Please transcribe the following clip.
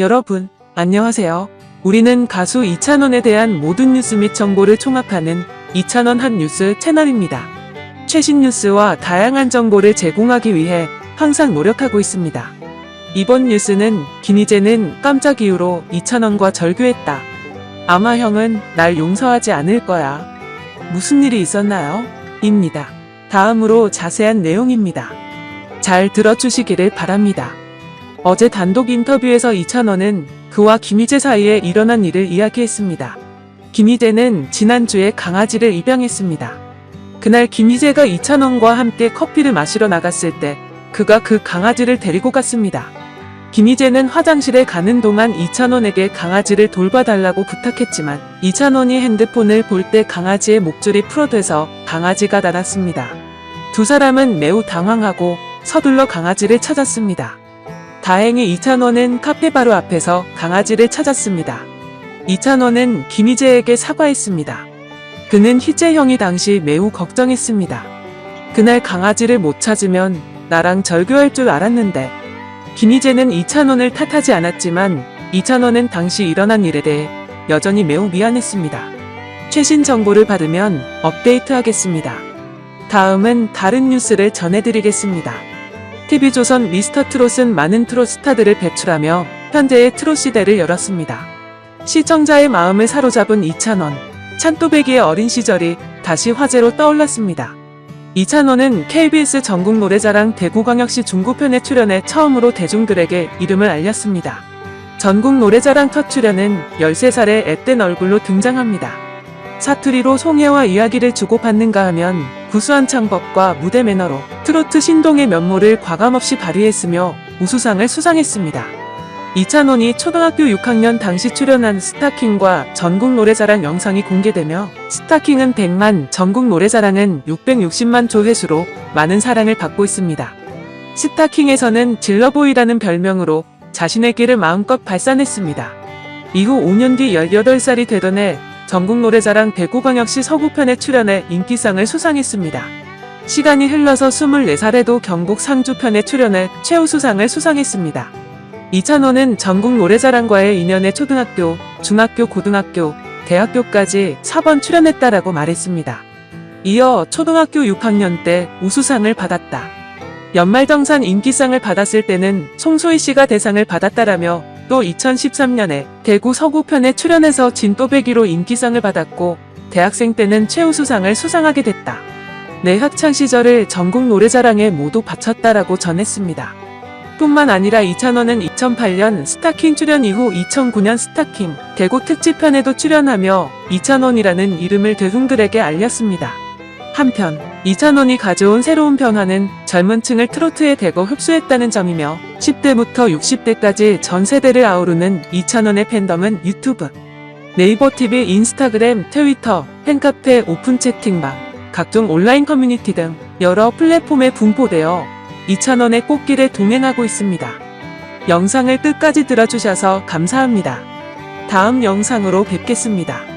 여러분, 안녕하세요. 우리는 가수 이찬원에 대한 모든 뉴스 및 정보를 총합하는 이찬원 한 뉴스 채널입니다. 최신 뉴스와 다양한 정보를 제공하기 위해 항상 노력하고 있습니다. 이번 뉴스는 김희재는 깜짝 이유로 이찬원과 절교했다. 아마 형은 날 용서하지 않을 거야. 무슨 일이 있었나요? 입니다. 다음으로 자세한 내용입니다. 잘 들어주시기를 바랍니다. 어제 단독 인터뷰에서 이찬원은 그와 김희재 사이에 일어난 일을 이야기했습니다. 김희재는 지난주에 강아지를 입양했습니다. 그날 김희재가 이찬원과 함께 커피를 마시러 나갔을 때 그가 그 강아지를 데리고 갔습니다. 김희재는 화장실에 가는 동안 이찬원에게 강아지를 돌봐달라고 부탁했지만 이찬원이 핸드폰을 볼 때 강아지의 목줄이 풀어돼서 강아지가 나갔습니다. 두 사람은 매우 당황하고 서둘러 강아지를 찾았습니다. 다행히 이찬원은 카페 바로 앞에서 강아지를 찾았습니다. 이찬원은 김희재에게 사과했습니다. 그는 희재 형이 당시 매우 걱정했습니다. 그날 강아지를 못 찾으면 나랑 절교할 줄 알았는데 김희재는 이찬원을 탓하지 않았지만 이찬원은 당시 일어난 일에 대해 여전히 매우 미안했습니다. 최신 정보를 받으면 업데이트 하겠습니다. 다음은 다른 뉴스를 전해드리겠습니다. TV조선 미스터 트롯은 많은 트롯 스타들을 배출하며 현재의 트롯 시대를 열었습니다. 시청자의 마음을 사로잡은 이찬원, 찬또배기의 어린 시절이 다시 화제로 떠올랐습니다. 이찬원은 KBS 전국 노래자랑 대구광역시 중구편에 출연해 처음으로 대중들에게 이름을 알렸습니다. 전국 노래자랑 첫 출연은 13살의 앳된 얼굴로 등장합니다. 사투리로 송혜와 이야기를 주고받는가 하면 구수한 창법과 무대 매너로 트로트 신동의 면모를 과감없이 발휘했으며 우수상을 수상했습니다. 이찬원이 초등학교 6학년 당시 출연한 스타킹과 전국 노래자랑 영상이 공개되며 스타킹은 100만, 전국 노래자랑은 660만 조 회수로 많은 사랑을 받고 있습니다. 스타킹에서는 질러보이라는 별명으로 자신의 길을 마음껏 발산했습니다. 이후 5년 뒤 18살이 되던 해 전국 노래자랑 대구광역시 서구편에 출연해 인기상을 수상했습니다. 시간이 흘러서 24살에도 경북 상주편에 출연해 최우수상을 수상했습니다. 이찬원은 전국 노래자랑과의 인연에 초등학교, 중학교, 고등학교, 대학교까지 4번 출연했다라고 말했습니다. 이어 초등학교 6학년 때 우수상을 받았다. 연말정산 인기상을 받았을 때는 송소희 씨가 대상을 받았다라며 또 2013년에 대구 서구편에 출연해서 진또배기로 인기상을 받았고 대학생 때는 최우수상을 수상하게 됐다. 내 학창 시절을 전국 노래자랑에 모두 바쳤다라고 전했습니다. 뿐만 아니라 이찬원은 2008년 스타킹 출연 이후 2009년 스타킹 대구 특집편에도 출연하며 이찬원이라는 이름을 대중들에게 알렸습니다. 한편 이찬원이 가져온 새로운 변화는 젊은 층을 트로트에 대거 흡수했다는 점이며 10대부터 60대까지 전 세대를 아우르는 이찬원의 팬덤은 유튜브, 네이버 TV, 인스타그램, 트위터, 팬카페, 오픈 채팅방, 각종 온라인 커뮤니티 등 여러 플랫폼에 분포되어 이찬원의 꽃길에 동행하고 있습니다. 영상을 끝까지 들어주셔서 감사합니다. 다음 영상으로 뵙겠습니다.